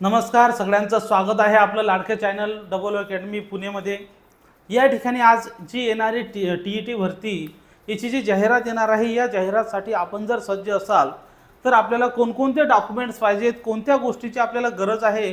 नमस्कार सगळ्यांचं स्वागत आहे आपलं लाडकं चॅनल डबल अकॅडमी पुणेमध्ये. या ठिकाणी आज जी येणारी टी टी ई टी भरती याची जी जाहिरात येणार आहे या जाहिरातसाठी आपण जर सज्ज असाल तर आपल्याला कोणकोणते डॉक्युमेंट्स पाहिजेत कोणत्या गोष्टीची आपल्याला गरज आहे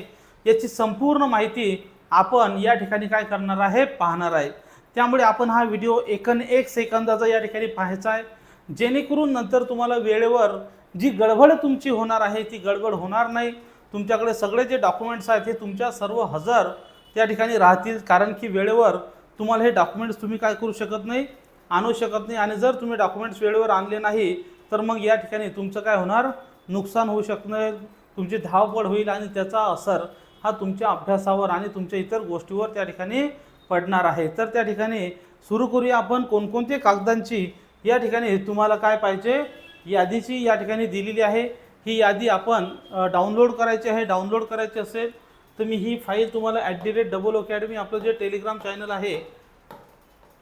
याची संपूर्ण माहिती आपण या ठिकाणी काय करणार आहे पाहणार आहे. त्यामुळे आपण हा व्हिडिओ एकन एक सेकंदाचा या ठिकाणी पाहायचा आहे. जेणेकरून नंतर तुम्हाला वेळेवर जी गडबड तुमची होणार आहे ती गडबड होणार नाही. तुमच्याकडे सगळे जे डॉक्युमेंट्स आहेत हे तुमच्या सर्व हजर त्या ठिकाणी राहतील. कारण की वेळेवर तुम्हाला हे डॉक्युमेंट्स तुम्ही काय करू शकत नाही आणू शकत नाही. आणि जर तुम्ही डॉक्युमेंट्स वेळेवर आणले नाही तर मग या ठिकाणी तुमचं काय होणार? नुकसान होऊ शकणं तुमची धावपळ होईल आणि त्याचा असर हा तुमच्या अभ्यासावर आणि तुमच्या इतर गोष्टीवर त्या ठिकाणी पडणार आहे. तर त्या ठिकाणी सुरू करूया आपण कोणकोणते कागदांची. या ठिकाणी तुम्हाला काय पाहिजे? यादीची या ठिकाणी दिलेली आहे. ही यादी आपण डाउनलोड करायची आहे. डाउनलोड करायची असेल तर मी ही फाईल तुम्हाला at the rate double academy आपलं जे टेलिग्राम चॅनल आहे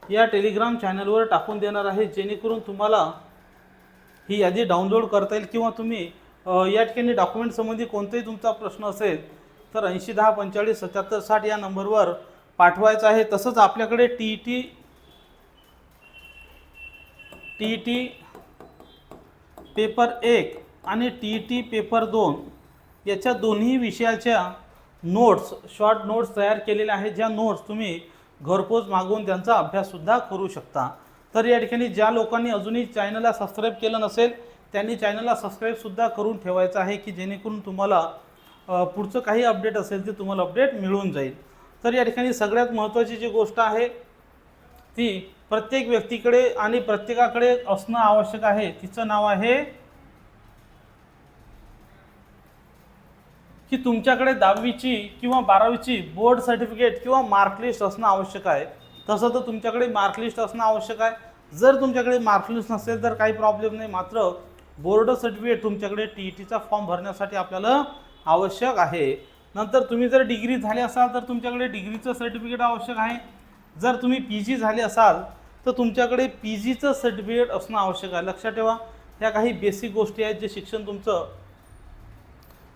या टेलिग्राम चॅनलवर टाकून देणार आहे. जेणेकरून तुम्हाला ही यादी डाउनलोड करता येईल किंवा तुम्ही या ठिकाणी डॉक्युमेंटसंबंधी कोणताही तुमचा प्रश्न असेल तर ऐंशी दहा पंचेचाळीस सत्याहत्तर साठ या नंबरवर पाठवायचं आहे. तसंच आपल्याकडे T E T T E T paper एक आणि टी ई टी पेपर दोन याच्या दोन्ही विषयाच्या नोट्स शॉर्ट नोट्स तयार केलेल्या आहेत. ज्या नोट्स तुम्ही घरपोच मागवून त्यांचा अभ्याससुद्धा करू शकता. तर या ठिकाणी ज्या लोकांनी अजूनही चॅनलला सबस्क्राईब केलं नसेल त्यांनी चॅनलला सबस्क्राईबसुद्धा करून ठेवायचं आहे की जेणेकरून तुम्हाला पुढचं काही अपडेट असेल ते तुम्हाला अपडेट मिळून जाईल. तर या ठिकाणी सगळ्यात महत्त्वाची जी गोष्ट आहे ती प्रत्येक व्यक्तीकडे आणि प्रत्येकाकडे असणं आवश्यक आहे. तिचं नाव आहे की तुमच्याकडे दहावीची किंवा बारावीची बोर्ड सर्टिफिकेट किंवा मार्कलिस्ट असणं आवश्यक आहे. तसं तर तुमच्याकडे मार्कलिस्ट असणं आवश्यक आहे. जर तुमच्याकडे मार्कलिस्ट नसेल तर काही प्रॉब्लेम नाही. मात्र बोर्ड सर्टिफिकेट तुमच्याकडे टी ई टीचा फॉर्म भरण्यासाठी आपल्याला आवश्यक आहे. नंतर तुम्ही जर डिग्री झाली असाल तर तुमच्याकडे डिग्रीचं सर्टिफिकेट आवश्यक आहे. जर तुम्ही पी जी झाले असाल तर तुमच्याकडे पी जीचं सर्टिफिकेट असणं आवश्यक आहे. लक्षात ठेवा. ह्या काही बेसिक गोष्टी आहेत जे शिक्षण तुमचं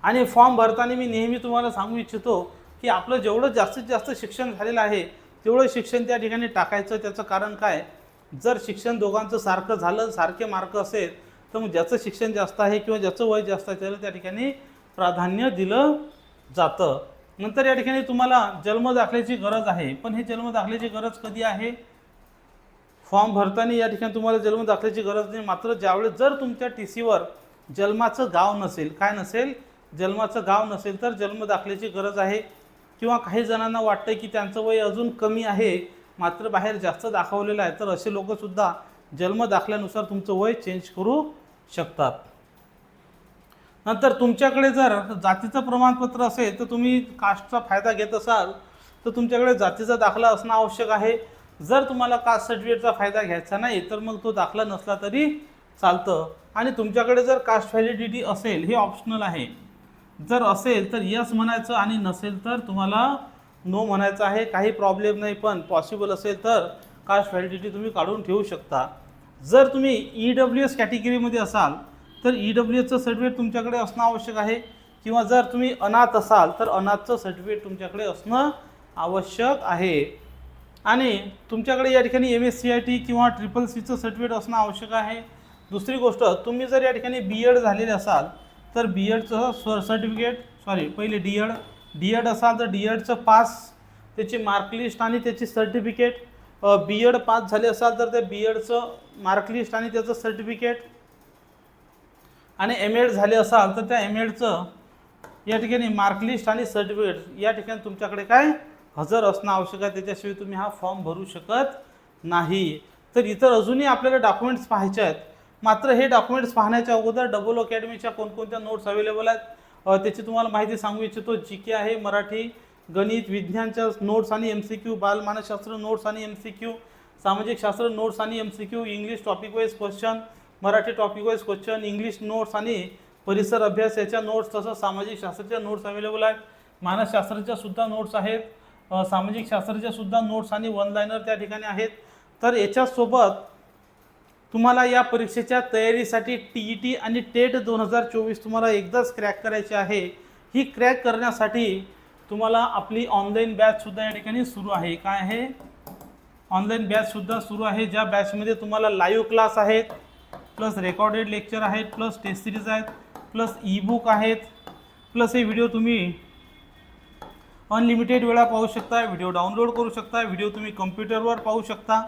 आणि फॉर्म भरताना मी नेहमी तुम्हाला सांगू इच्छितो की आपलं जेवढं जास्तीत जास्त शिक्षण झालेलं आहे तेवढं शिक्षण त्या ठिकाणी टाकायचं. त्याचं कारण काय? जर शिक्षण दोघांचं सारखं झालं सारखे मार्क असेल तर मग ज्याचं शिक्षण जास्त आहे किंवा ज्याचं वय जास्त आहे त्याला त्या ठिकाणी प्राधान्य दिलं जातं. नंतर या ठिकाणी तुम्हाला जन्म दाखल्याची गरज आहे. पण हे जन्म दाखल्याची गरज कधी आहे? फॉर्म भरताना या ठिकाणी तुम्हाला जन्म दाखल्याची गरज नाही. मात्र ज्यावेळेस जर तुमच्या टी सीवर जन्माचं गाव नसेल काय नसेल? जन्माचं गाव नसेल तर जन्म दाखल्याची गरज आहे. किंवा काही जणांना वाटतं की त्यांचं वय अजून कमी आहे मात्र बाहेर जास्त दाखवलेलं आहे तर असे लोकसुद्धा जन्म दाखल्यानुसार तुमचं वय चेंज करू शकतात. नंतर तुमच्याकडे जर जातीचं प्रमाणपत्र असेल तर तुम्ही कास्टचा फायदा घेत असाल तर तुमच्याकडे जातीचा दाखला असणं आवश्यक आहे. जर तुम्हाला कास्ट सर्टिफिकेटचा फायदा घ्यायचा नाही तर मग तो दाखला नसला तरी चालतं. आणि तुमच्याकडे जर कास्ट व्हॅलिडिटी असेल हे ऑप्शनल आहे. जर असेल तर यस म्हणायचं आणि नसेल तर तुम्हाला नो म्हणायचं आहे. काही प्रॉब्लेम नाही पण पॉसिबल असेल तर कास्ट व्हॅलिडिटी तुम्ही काढून ठेवू शकता. जर तुम्ही ई डब्ल्यू एस कॅटेगरीमध्ये असाल तर ई डब्ल्यू एसचं सर्टिफिकेट तुमच्याकडे असणं आवश्यक आहे. किंवा जर तुम्ही अनाथ असाल तर अनाथचं सर्टिफिकेट तुमच्याकडे असणं आवश्यक आहे. आणि तुमच्याकडे या ठिकाणी M S C I T किंवा ट्रिपल सीचं सर्टिफिकेट असणं आवश्यक आहे. दुसरी गोष्ट तुम्ही जर या ठिकाणी बी एड झालेले असाल तर बी एडचं स्व सर्टिफिकेट सॉरी पहिले डी एड डी एड असाल तर डी एडचं पास त्याची मार्कलिस्ट आणि त्याची सर्टिफिकेट बी एड पास झाले असाल तर त्या बी एडचं मार्कलिस्ट आणि त्याचं सर्टिफिकेट आणि एम एड झाले असाल तर त्या एम एडचं या ठिकाणी मार्कलिस्ट आणि सर्टिफिकेट या ठिकाणी तुमच्याकडे काय? हजर असणं आवश्यक आहे. त्याच्याशिवाय तुम्ही हा फॉर्म भरू शकत नाही. तर इतर अजूनही आपल्याला डॉक्युमेंट्स पाहायचे आहेत. मात्र हे डॉक्युमेंट्स पाहण्याच्या अगोदर डबल अकॅडमीच्या कोणकोणत्या नोट्स अवेलेबल आहेत त्याची तुम्हाला माहिती सांगू इच्छितो. जी के आहे मराठी गणित विज्ञानच्या नोट्स आणि एम सी क्यू बालमानसशास्त्र नोट्स आणि एम सी क्यू सामाजिक शास्त्र नोट्स आणि M C Q English topic wise question Marathi topic wise question English notes आणि परिसर अभ्यास याच्या नोट्स तसंच सामाजिक शास्त्राच्या नोट्स अवेलेबल आहेत. मानसशास्त्राच्या सुद्धा नोट्स आहेत. सामाजिक शास्त्राच्या सुद्धा नोट्स आणि वन लाईनर त्या ठिकाणी आहेत. तर याच्यासोबत तुम्हाला या परीक्षेच्या तयारीसाठी टी ई टी आणि टेट दोन हजार चोवीस तुम्हाला एकदाच क्रॅक करायची आहे. ही क्रॅक करण्यासाठी तुम्हाला आपली ऑनलाईन बॅचसुद्धा या ठिकाणी सुरू आहे. काय आहे? ऑनलाईन बॅचसुद्धा सुरू आहे. ज्या बॅचमध्ये तुम्हाला लाईव्ह क्लास आहेत प्लस रेकॉर्डेड लेक्चर आहेत प्लस टेस्ट सिरीज आहेत प्लस ई बुक आहेत प्लस हे व्हिडिओ तुम्ही अनलिमिटेड वेळा पाहू शकता व्हिडिओ डाउनलोड करू शकता व्हिडिओ तुम्ही कम्प्युटरवर पाहू शकता.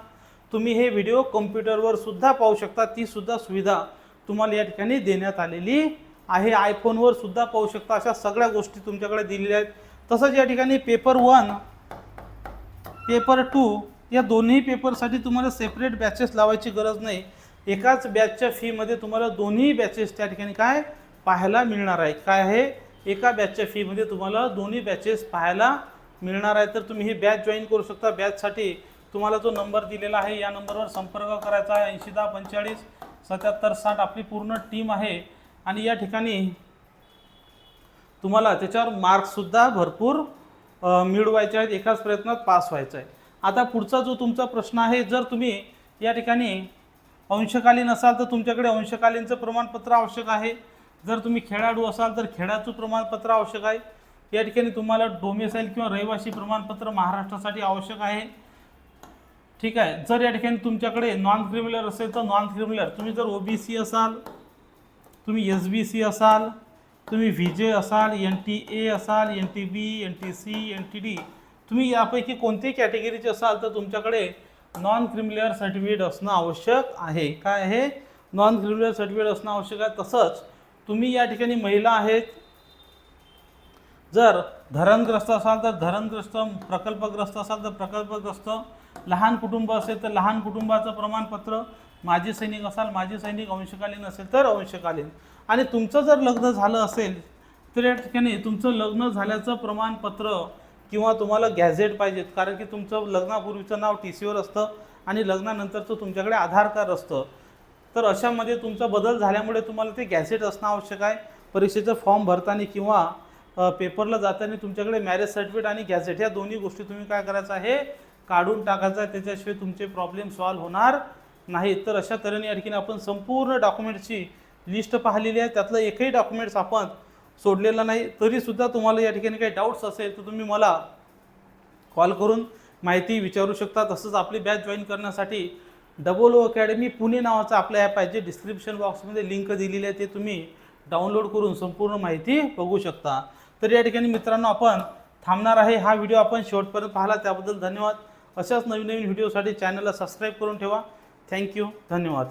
तुम्ही हे व्हिडिओ कम्प्युटरवर सुद्धा पाहू शकता. ती सुद्धा सुविधा तुम्हाला या ठिकाणी देण्यात आलेली आहे. आयफोनवर सुद्धा पाहू शकता. अशा सगळ्या गोष्टी तुमच्याकडे दिलेल्या आहेत. तसंच या ठिकाणी पेपर वन पेपर टू या दोन्ही पेपरसाठी तुम्हाला सेपरेट बॅचेस लावायची गरज नाही. एकाच बॅचच्या फीमध्ये तुम्हाला दोन्ही बॅचेस त्या ठिकाणी काय? पाहायला मिळणार आहे. काय आहे? एका बॅचच्या फीमध्ये तुम्हाला दोन्ही बॅचेस पाहायला मिळणार आहे. तर तुम्ही ही बॅच जॉईन करू शकता. बॅचसाठी तुम्हाला जो नंबर दिलेला आहे या नंबरवर संपर्क करायचा आहे. ऐंशी दहा पंचेचाळीस सत्याहत्तर साठ आपली पूर्ण टीम आहे. आणि या ठिकाणी तुम्हाला त्याच्यावर मार्क्ससुद्धा भरपूर मिळवायचे आहेत. एकाच प्रयत्नात पास व्हायचं आहे. आता पुढचा जो तुमचा प्रश्न आहे जर तुम्ही या ठिकाणी अंशकालीन असाल तर तुमच्याकडे अंशकालीनचं प्रमाणपत्र आवश्यक आहे. जर तुम्ही खेळाडू असाल तर खेळाचं प्रमाणपत्र आवश्यक आहे. या ठिकाणी तुम्हाला डोमेसाईल किंवा रहिवासी प्रमाणपत्र महाराष्ट्रासाठी आवश्यक आहे. ठीक आहे? जर या ठिकाणी तुमच्याकडे नॉन क्रिमिलर असेल तर नॉन क्रिमिलर तुम्ही जर ओबीसी असाल तुम्ही एस बी सी असाल तुम्ही व्ही जे असाल एन टी ए असाल N T B N T C N T D तुम्ही यापैकी कोणत्याही कॅटेगरीचे असाल तर तुमच्याकडे नॉन क्रिमिलर सर्टिफिकेट असणं आवश्यक आहे. काय आहे? नॉन क्रिमिनल सर्टिफिकेट असणं आवश्यक आहे. तसंच तुम्ही या ठिकाणी महिला आहेत. जर धरणग्रस्त असाल तर धरणग्रस्त प्रकल्पग्रस्त असाल तर प्रकल्पग्रस्त. लहान कुटुंब असेल तर लहान कुटुंबाचं प्रमाणपत्र माजी सैनिक असाल माजी सैनिक अंशकालीन असेल तर अंशकालीन. आणि तुमचं जर लग्न झालं असेल तर या ठिकाणी तुमचं लग्न झाल्याचं प्रमाणपत्र किंवा तुम्हाला गॅझेट पाहिजेत कारण की तुमचं लग्नापूर्वीचं नाव टी सीवर असतं आणि लग्नानंतरचं तुमच्याकडे आधार कार्ड असतं. तर अशामध्ये तुमचा बदल झाल्यामुळे तुम्हाला ते गॅझेट असणं आवश्यक आहे. परीक्षेचं फॉर्म भरताना किंवा पेपरला जाताना तुमच्याकडे मॅरेज सर्टिफिकेट आणि गॅझेट या दोन्ही गोष्टी तुम्ही काय करायचं आहे काढून टाकायचा त्याच्याशिवाय तुमचे प्रॉब्लेम सॉल्व्ह होणार नाहीत. तर अशा तऱ्हेने या ठिकाणी आपण संपूर्ण डॉक्युमेंटची लिस्ट पाहिलेली आहे. त्यातलं एकही डॉक्युमेंट्स आपण सोडलेलं नाही. तरीसुद्धा तुम्हाला या ठिकाणी काही डाऊट्स असेल तर तुम्ही मला कॉल करून माहिती विचारू शकता तसंच आपली बॅच जॉईन करण्यासाठी डबल ओ अकॅडमी पुणे नावाचं आपलं ॲप आहे जे डिस्क्रिप्शन बॉक्समध्ये लिंक दिलेली आहे ते तुम्ही डाउनलोड करून संपूर्ण माहिती बघू शकता. तर या ठिकाणी मित्रांनो आपण थांबणार आहे. हा व्हिडिओ आपण शेवटपर्यंत पाहिला. त्याबद्दल धन्यवाद. अशाच नवीन नवीन व्हिडिओसाठी चॅनलला सबस्क्राईब करून ठेवा. थँक्यू धन्यवाद.